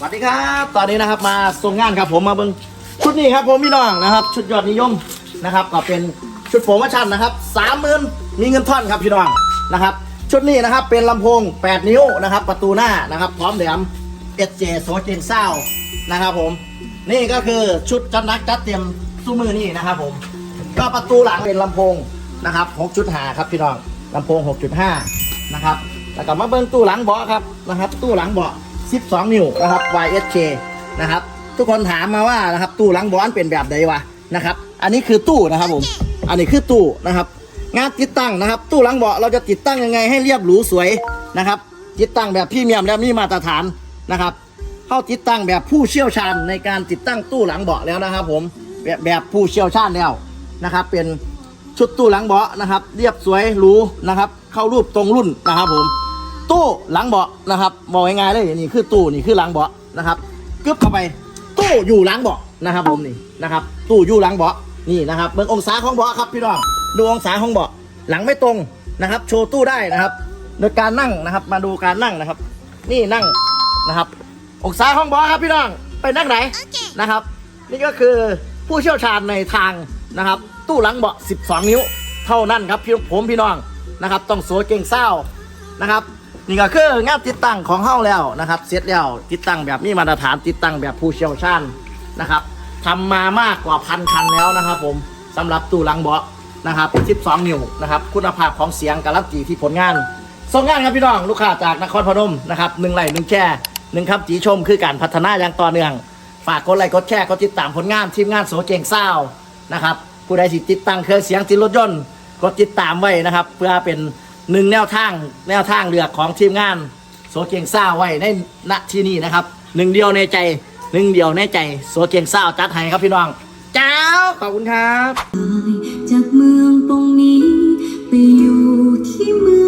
สวัสดีครับ ตอนนี้นะครับมาส่งงานครับผมมาเบิ้งชุดนี้ครับผมพี่น้องนะครับ ชุดยอดนิยมนะครับ ก็เป็นชุดโปรโมชั่นนะครับสามหมื่นมีเงินท่อนครับพี่น้องนะครับ ชุดนี้นะครับเป็นลำโพง 8 นิ้วนะครับ ประตูหน้านะครับ พร้อมแหลม SJ โซเจนเศร้านะครับผม นี่ก็คือชุดจัดนักจัดเตรียมสู้มือนี่นะครับผม ก็ประตูหลังเป็นลำโพงนะครับ6.5ครับพี่น้องลำโพง 6.5นะครับแล้วก็มาเบิ้งตู้หลังเบาะครับนะครับ ตู้หลังเบาะ 12 นิ้วนะครับ YSK นะครับ ทุกคนถามมาว่านะครับตู้หลังเบาะมันเป็นแบบใดวะนะครับ อันนี้คือตู้นะครับผม อันนี้คือตู้นะครับ งานติดตั้งนะครับ ตู้หลังเบาะเราจะติดตั้งยังไงให้เรียบหรูสวยนะครับ ติดตั้งแบบพรีเมียมและมีมาตรฐานนะครับ เข้าติดตั้งแบบผู้เชี่ยวชาญในการติดตั้งตู้หลังเบาะแล้วนะครับ ผมแบบแบบผู้เชี่ยวชาญแล้วนะครับ เป็นชุดตู้หลังเบาะนะครับ เรียบสวยหรูนะครับ เข้ารูปตรงรุ่นนะครับผม ตู้หลังเบาะนะครับบอกง่ายๆเลยนี่คือตู้นี่คือหลังเบาะนะครับกึบเข้าไป ตู้อยู่หลังเบาะนะครับ ผมนี่นะครับ ตู้อยู่หลังเบาะนี่นะครับเบิ่งองศาของเบาะครับพี่น้องดูองศาของเบาะหลังไม่ตรงนะครับ โชว์ตู้ได้นะครับ โดยการนั่งนะครับ มาดูการนั่งนะครับ นี่นั่งนะครับ องศาของเบาะครับพี่น้องไปนั่งไหนนะครับ นี่ก็คือผู้เชี่ยวชาญในทางนะครับ ตู้หลังเบาะ 12 นิ้ว เท่านั้นครับพี่ผมพี่น้องนะครับ ต้องโสเก่งเศร้านะครับ นี่ก็คืองานติดตั้งของเฮาแล้วนะครับเสร็จแล้วติดตั้งแบบมีมาตรฐานติดตั้งแบบผู้เชี่ยวชาญนะครับทำมามากกว่าพันคันแล้วนะครับผมสำหรับตู้ลังเบาะนะครับ12 นิ้วนะครับคุณภาพของเสียงการันตีที่ผลงานส่งงานครับพี่น้องลูกค้าจากนครพนมนะครับหนึ่งไหลหนึ่งแช่หนึ่งคำจีชมคือการพัฒนาอย่างต่อเนื่อง ฝากกดไลค์กดแชร์กดติดตามผลงานทีมงานโสเจงเศร้านะครับผู้ใดสิติดตั้งเครื่องเสียงติดรถยนต์กดติดตามไว้นะครับ เพื่อเป็น หนึ่งแนวทางแนวทางเลือกของทีมงาน โสเจงเศร้าไว้ในณที่นี่นะครับหนึ่งเดียวในใจหนึ่งเดียวในใจโสเจงเศร้าจัดให้ครับพี่น้องเจ้าขอบคุณครับ จากเมืองตรงนี้ไปอยู่ที่เมือง